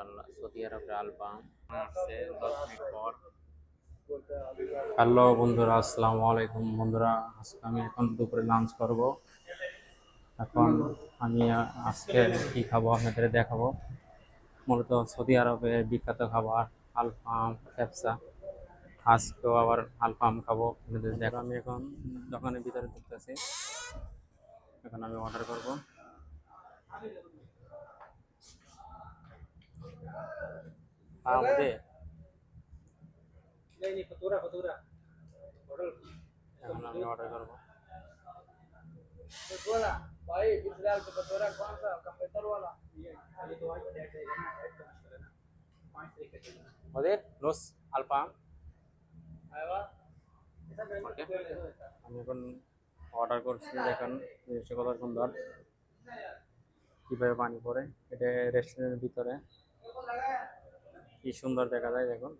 Saudi আরবের album hello বন্ধুরা, আসসালামু আলাইকুম। বন্ধুরা, আজকে আমি এখন দুপুরে লাঞ্চ করব। এখন আমি আজকে কি খাব আপনাদের দেখাবো। মূলত সৌদি আরবে বিখ্যাত খাবার আলফাম ফ্যাপসা আজকেও আবার আলফাম খাব আপনাদের দেখো আমি এখন দোকানের ভিতরে ঢুকতেছি। এখন আমি অর্ডার করব। আমাদের नहीं नहीं फतूरा फतूरा होटल এখন আমি অর্ডার করবো फतूरा भाई फिलहाल तो फतूरा कौन सा कंप्यूटर वाला ये ये तो आज डेट है ना एक तो मस्त है ना पांच तरीके से ওদের রোজ আলফাম आएगा ऐसा Okay. करेंगे আমি এখন অর্ডার করছি দেখুন জিনিসটা কত সুন্দর কীভাবে পানি পড়ে এটা রেস্টুরেন্টের ভিতরে কি সুন্দর দেখা যায় দেখুন।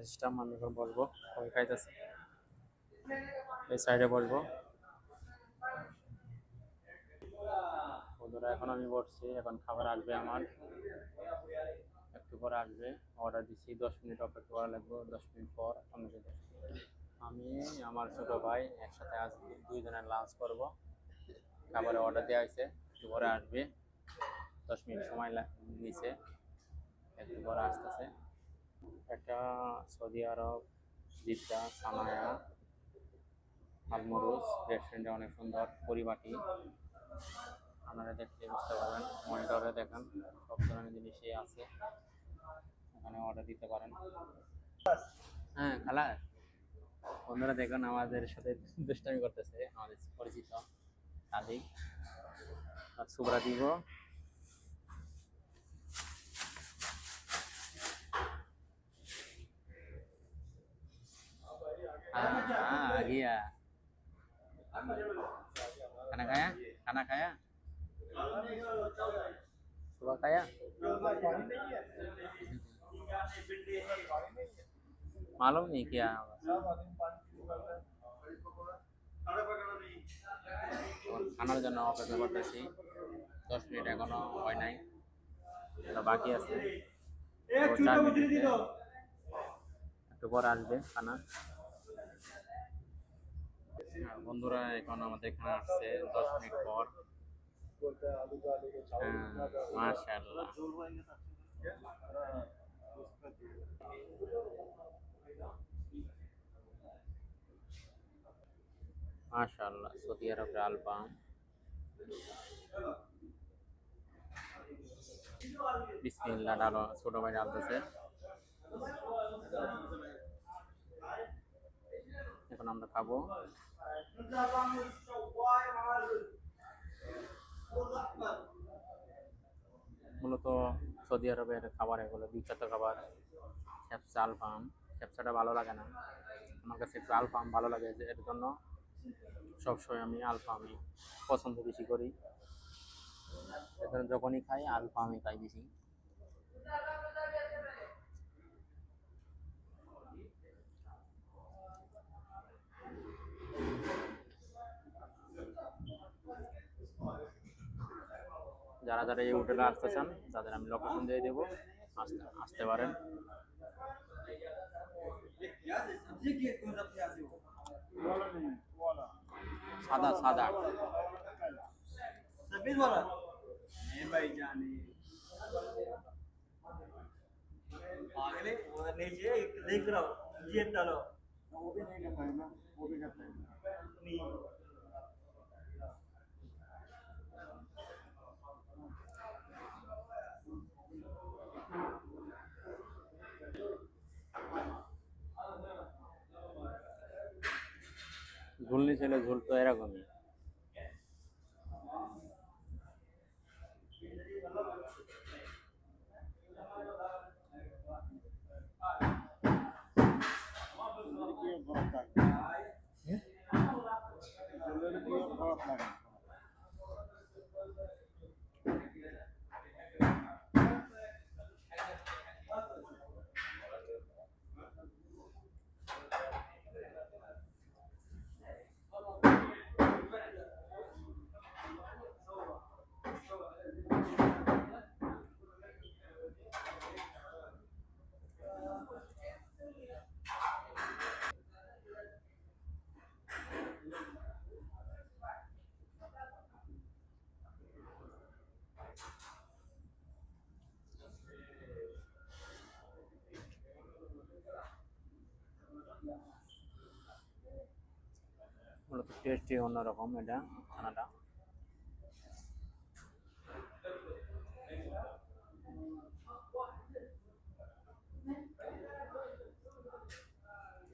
সিস্টেম আমি এখন বলব কই খাইতেছে। এই সাইডে বলব বন্ধুরা, এখন আমি বসছি, এখন খাবার আসবে আমার। একটু পরে আসবে অর্ডার দিচ্ছি দশ মিনিট অপেক্ষা করা লাগবে, দশ মিনিট পর আপনাকে আমি, আমার ছোট ভাই একসাথে আজ দুইজনের লাঞ্চ করব। খাবারে অর্ডার দেওয়া হয়েছে, একটু পরে আসবে। দশ মিনিট সময় নিছে। একটু পরে আসতেছে। একটা সৌদি আরব, জিদ্দা সানায়া আলমরুজ রেস্টুরেন্টে অনেক সুন্দর পরিপাটি। আপনারা দেখতে বুঝতে পারবেন, মনিটরে দেখেন, সব ধরনের জিনিসই আছে। এখানে অর্ডার দিতে পারেন। হ্যাঁ খালা। বন্ধুরা দেখুন, আমাদের সাথে দুষ্টামি করতেছে, আমাদের পরিচিত সাদিক। আর সুবরা দিব खाना खाया सुबह खाया मालूम नहीं क्या খানার জন্য অপেক্ষা করতেছি দশ মিনিট এখনো হয় নাই এটা বাকি আছে তো চার মিনিট একটু পরে আসবে খানা আর বন্ধুরা এখন আমাদের এখানে আসছে দশ মিনিট পর। মাশাআল্লাহ। মাশাআল্লাহ, সৌদি আরবের আলবাম ছোট ভাই ডালতেছে। এখন আমরা খাব। মূলত সৌদি আরবের খাবার এগুলো বিখ্যাত খাবার ক্যাপসা আলফাম। ক্যাপসাটা ভালো লাগে না। আমার কাছে একটু আলফাম ভালো লাগে এর জন্য সবসময় আমি আলফামই পছন্দ বেশি করি। এখানে যখনই খাই, আলফামই খাই বেশি। যারা যারা এই হোটেলে আসতে চান তাদের আমি লোকেশন দিয়ে দেবো আসতে আসতে পারেন সাদা সাদা सफेद वाला नहीं भाई जाने पागले उधर नीचे एक देख रहा हूँ ये डालो वो भी नहीं करता है ना वो भी करता है ঝুলনি ছেলে ঝুল তো এরকমই। টেস্টি অন্যরকম এটা ছানাটা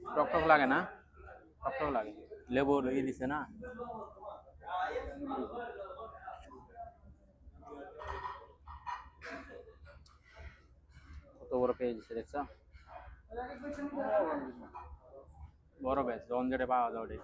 টক টক লাগে না? টক টক লাগে। লেবুর ই দিছে না? কত বড় পেয়ে দিচ্ছে দেখছ? বড় ব্যাচ জন যেটা পাওয়া ওটা